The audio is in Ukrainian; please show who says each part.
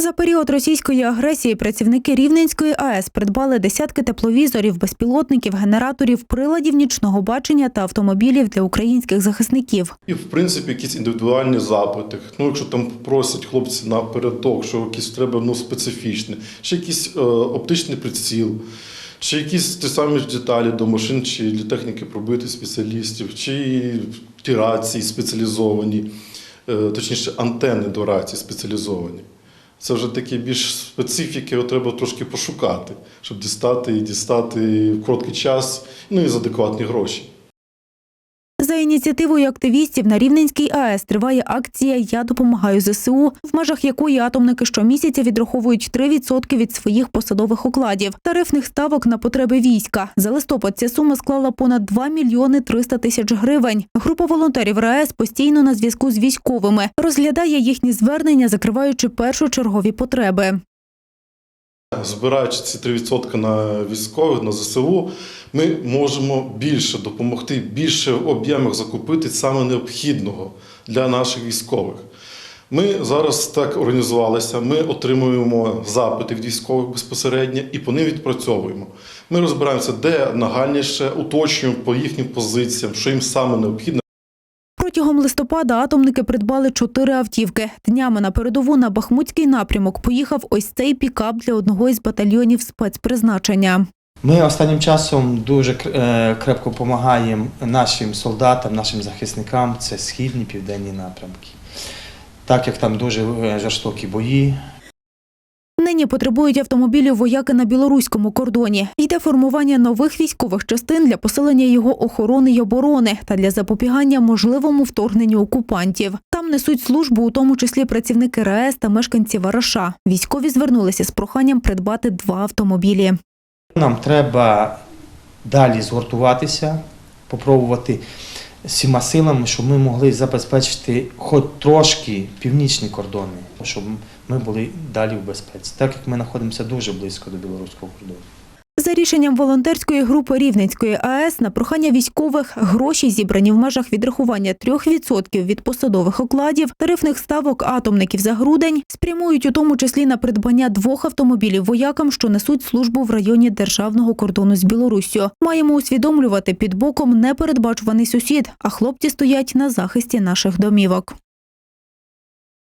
Speaker 1: За період російської агресії працівники Рівненської АЕС придбали десятки тепловізорів, безпілотників, генераторів, приладів нічного бачення та автомобілів для українських захисників.
Speaker 2: І, в принципі, якісь індивідуальні запити. Ну, якщо там просять хлопці напередок, що якісь треба ну, специфічне, чи якийсь е, оптичний приціл, чи якісь ті самі деталі до машин, чи для техніки пробити спеціалістів, чи ті рації спеціалізовані, е, точніше, антени до рації спеціалізовані. Це вже такі більш специфіки, його треба трошки пошукати, щоб дістати і дістати в короткий час, ну і за адекватні гроші.
Speaker 1: Ініціативою активістів на Рівненській АЕС триває акція Я допомагаю ЗСУ, в межах якої атомники щомісяця відраховують 3% від своїх посадових окладів, тарифних ставок на потреби війська. За листопад ця сума склала понад 2 мільйони 300 тисяч гривень. Група волонтерів РаЕС постійно на зв'язку з військовими, розглядає їхні звернення, закриваючи першочергові потреби.
Speaker 2: Збираючи ці 3% на військових, на ЗСУ, ми можемо більше допомогти, більше в об'ємах закупити саме необхідного для наших військових. Ми зараз так організувалися, ми отримуємо запити від військових безпосередньо і по ним відпрацьовуємо. Ми розбираємося, де нагальніше, уточнюємо по їхнім позиціям, що їм саме необхідно.
Speaker 1: Протягом листопада атомники придбали чотири автівки. Днями на передову на Бахмутський напрямок поїхав ось цей пікап для одного із батальйонів спецпризначення.
Speaker 3: Ми останнім часом дуже е, крепко допомагаємо нашим солдатам, нашим захисникам. Це східні, південні напрямки. Так як там дуже е, жорстокі бої,
Speaker 1: Нині потребують автомобілів вояки на білоруському кордоні. Йде формування нових військових частин для посилення його охорони й оборони та для запобігання можливому вторгненню окупантів. Там несуть службу, у тому числі працівники РаЕС та мешканці Вараша. Військові звернулися з проханням придбати два автомобілі.
Speaker 3: нам треба далі згуртуватися, попробувати всіма силами, щоб ми могли забезпечити хоч трошки північні кордони, щоб ми були далі в безпеці, так як ми знаходимося дуже близько до білоруського кордону.
Speaker 1: За рішенням волонтерської групи Рівненської АЕС на прохання військових гроші зібрані в межах відрахування 3% від посадових окладів, тарифних ставок атомників за грудень спрямують у тому числі на придбання двох автомобілів воякам, що несуть службу в районі державного кордону з Білоруссю. Маємо усвідомлювати під боком непередбачуваний сусід, а хлопці стоять на захисті наших домівок.